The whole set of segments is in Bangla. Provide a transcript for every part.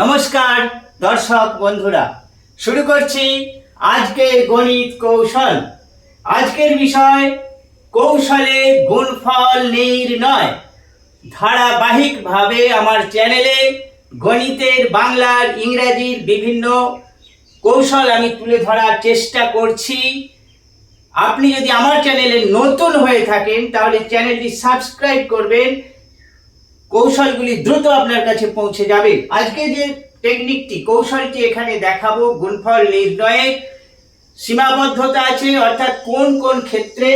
নমস্কার, দর্শক বন্ধুরা। শুরু করছি আজকের গণিত কৌশল। আজকের বিষয় কৌশলে গুণফল নির্ণয়। ধারাবাহিকভাবে আমার চ্যানেলে গণিতের বাংলার ইংরাজির বিভিন্ন কৌশল আমি তুলে ধরার চেষ্টা করছি। আপনি যদি আমার চ্যানেলে নতুন হয়ে থাকেন, তাহলে চ্যানেলটি সাবস্ক্রাইব করবেন কৌশলগুলি দ্রুত আপনার কাছে পৌঁছে যাবে। আজকে যে টেকনিকটি কৌশলটি এখানে দেখাবো, গুণফল নির্ণয়ে সীমাবদ্ধতা আছে, অর্থাৎ কোন কোন ক্ষেত্রে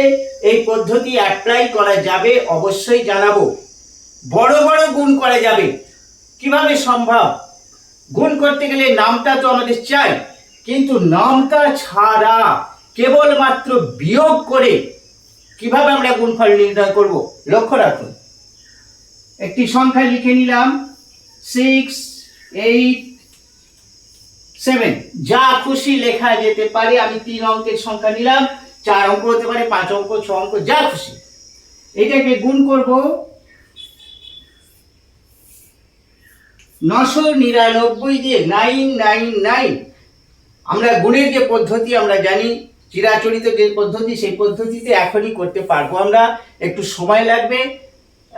এই পদ্ধতি অ্যাপ্লাই করা যাবে অবশ্যই জানাব। বড় বড় গুণ করা যাবে। কীভাবে সম্ভব? গুণ করতে গেলে নামটা তো আমাদের চাই, কিন্তু নামটা ছাড়া কেবলমাত্র বিয়োগ করে কীভাবে আমরা গুণফল নির্ণয় করব? লক্ষ্য রাখুন। একটি সংখ্যা লিখে নিলাম সিক্স এইট সেভেন যা খুশি লেখা যেতে পারে, আমি তিন অঙ্কের সংখ্যা নিলাম, চার অঙ্ক হতে পারে, পাঁচ অঙ্ক, ছ অঙ্ক, যা খুশি। এটাকে গুণ করব নশো নিরানব্বই দিয়ে নাইন নাইন নাইন আমরা গুণের যে পদ্ধতি, আমরা জানি, চিরাচরিত যে পদ্ধতি, সেই পদ্ধতিতে এখনই করতে পারব আমরা। একটু সময় লাগবে।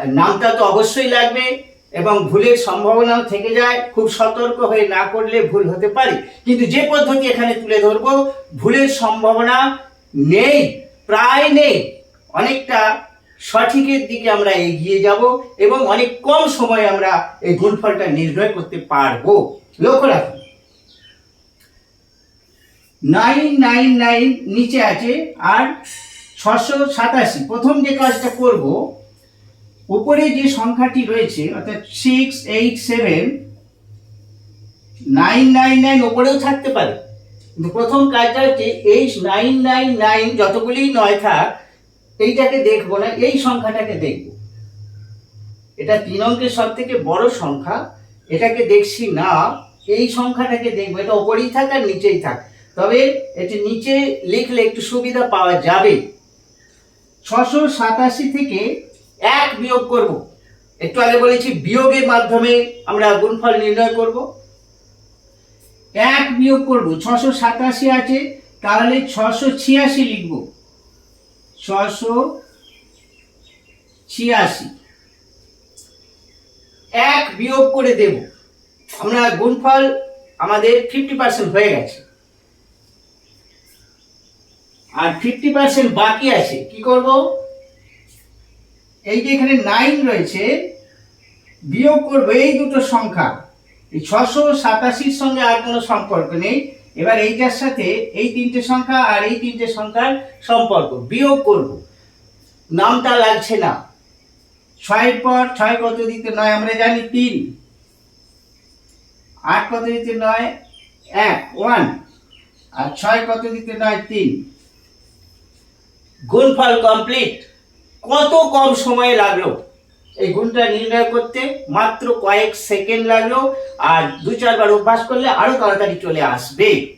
নামটা তো অবশ্যই লাগবে এবং ভুলের সম্ভাবনাও থেকে যায়। খুব সতর্ক হয়ে না করলে ভুল হতে পারে। কিন্তু যে পদ্ধতি এখানে তুলে ধরবো, ভুলের সম্ভাবনা নেই, প্রায় নেই। অনেকটা সঠিকের দিকে আমরা এগিয়ে যাব এবং অনেক কম সময়ে আমরা এই গুণফলটা নির্ণয় করতে পারব। লক্ষ্য রাখুন। নাইন নাইন নাইন নিচে আছে আর ছশো সাতাশি। প্রথম যে কাজটা করব উপরে যে সংখ্যাটি রয়েছে, অর্থাৎ six eight seven nine nine nine ওপরেও থাকতে পারে। প্রথম কাজটা হচ্ছে এই নাইন নাইন নাইন যতগুলি নয় থাক, এইটাকে দেখব না, এই সংখ্যাটাকে দেখব। এটা তিন অঙ্কের সব থেকে বড় সংখ্যা, এটাকে দেখছি না, এই সংখ্যাটাকে দেখব। এটা ওপরেই থাক আর নিচেই থাক। তবে এটি নিচে লিখলে একটু সুবিধা পাওয়া যাবে। ছশো সাতাশি থেকে এক বিয়োগ করব। একটু আগে বলেছি, বিয়োগের মাধ্যমে আমরা গুণফল নির্ণয় করব। এক বিয়োগ করব, ছশো সাতাশি আছে, তাহলে ছশো ছিয়াশি লিখব। ছশো ছিয়াশি। এক বিয়োগ করে দেব। আমরা গুণফল আমাদের ফিফটি পার্সেন্ট হয়ে গেছে। আর ফিফটি পার্সেন্ট বাকি আছে, কি করব? এই যে এখানে নাইন রয়েছে, বিয়োগ করব এই দুটো সংখ্যা। এই ছশো সাতাশির সঙ্গে আর কোনো সম্পর্ক নেই। এবার এইটার সাথে এই তিনটে সংখ্যা আর এই তিনটে সংখ্যার সম্পর্ক বিয়োগ করব। নামটা লাগছে না। ছয়ের পর ছয় কত দিতে নয় আমরা জানি তিন। আট কত দিতে নয়? এক ওয়ান আর ছয় কত দিতে নয়? তিন। গুণফল কমপ্লিট কত কম সময় লাগল? এই গুণটা নির্ণয় করতে মাত্র কয়েক সেকেন্ড লাগল আর দু চারবার অভ্যাস করলে আরও তাড়াতাড়ি চলে আসবে।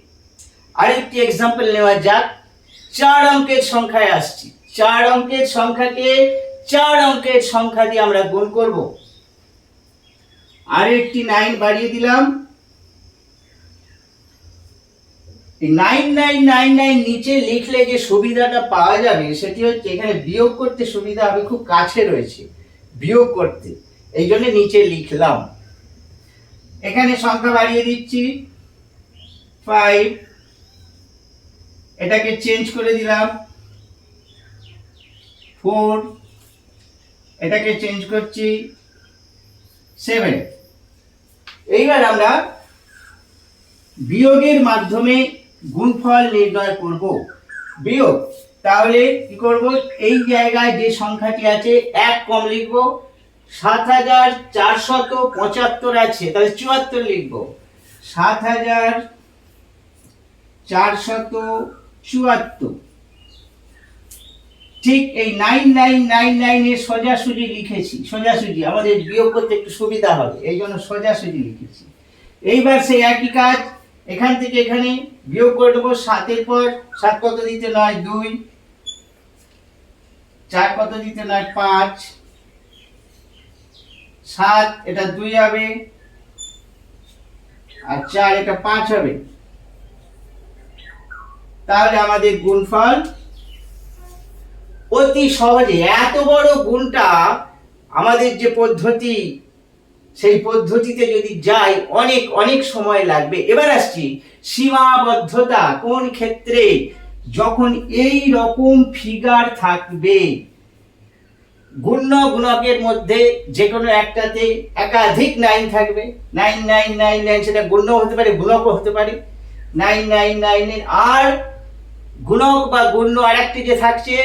আরেকটি এক্সাম্পল নেওয়া যাক। চার অঙ্কের সংখ্যায় আসছি। চার অঙ্কের সংখ্যাকে চার অঙ্কের সংখ্যা দিয়ে আমরা গুণ করব। আর একটি নাইন বাড়িয়ে দিলাম। নাইন নাইন নাইন নাইন নিচে লিখলে যে সুবিধাটা পাওয়া যাবে, সেটি হচ্ছে এখানে বিয়োগ করতে সুবিধা হবে, খুব কাছে রয়েছে, বিয়োগ করতে। এই জন্য নিচে লিখলাম। এখানে সংখ্যা বাড়িয়ে দিচ্ছি। ফাইভ এটাকে চেঞ্জ করে দিলাম। ফোর এটাকে চেঞ্জ করছি। সেভেন এইবার আমরা বিয়োগের মাধ্যমে গুণফল নির্ণয় করব। বিয়োগ, তাহলে কি করব? এই জায়গায় যে সংখ্যাটি আছে, এক কম লিখব। সাত হাজার চারশত পঁচাত্তর আছে, তাহলে চুয়াত্তর লিখব। সাত হাজার চারশত চুয়াত্তর। ঠিক এই নাইন নাইন নাইন নাইনের সোজাসুজি লিখেছি, সোজাসুজি, আমাদের বিয়োগ করতে একটু সুবিধা হবে, এই জন্য সোজাসুজি লিখেছি। এইবার সেই একই কাজ এখান থেকে এখানে বিয়োগ করে দেবো সাতের পর সাত কত দিতে নয়? দুই। চার কত দিতে নয়? পাঁচ। সাত, এটা দুই হবে। আর চার, এটা পাঁচ হবে। তাহলে আমাদের গুণফল অতি সহজে, এত বড় গুণটা আমাদের যে পদ্ধতি সেই পদ্ধতিতে যদি যাই, অনেক অনেক সময় লাগবে। এবার আসছি, সীমাবদ্ধতা কোন ক্ষেত্রে? যখন এই রকম ফিগার থাকবে গুণ্য গুণকের মধ্যে যে কোনো একটাতে একাধিক নাইন থাকবে। নাইন নাইন নাইন নাইন সেটা গুণ্য হতে পারে, গুণকও হতে পারে। নাইন নাইন নাইন আর গুণক বা গুণ্য আরেকটি যে থাকছে,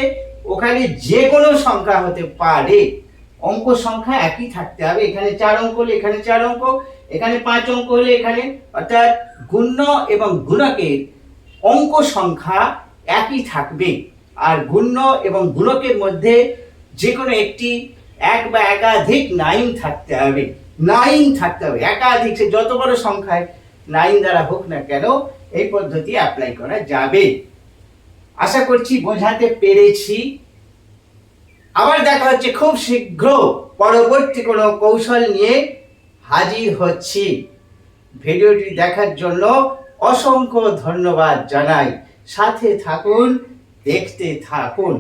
ওখানে যে কোনো সংখ্যা হতে পারে। অঙ্ক সংখ্যা একই থাকতে হবে। এখানে চার অঙ্ক হলে এখানে চার অঙ্ক, এখানে পাঁচ অঙ্ক হলে এখানে, অর্থাৎ গুণ্য এবং গুণকের অঙ্ক সংখ্যা একই থাকবে। আর গুণ্য এবং গুণকের মধ্যে যে কোনো একটি এক বা একাধিক নাইন থাকতে হবে। নাইন থাকতে হবে। একাধিক, সে যত বড় সংখ্যায় নাইন দ্বারা হোক না কেন, এই পদ্ধতি অ্যাপ্লাই করা যাবে। আশা করছি বোঝাতে পেরেছি। আবার দেখা হচ্ছে খুব শীঘ্র পরবর্তী কোনো কৌশল নিয়ে হাজির হচ্ছি। ভিডিওটি দেখার জন্য অসংখ্য ধন্যবাদ জানাই। সাথে থাকুন, দেখতে থাকুন।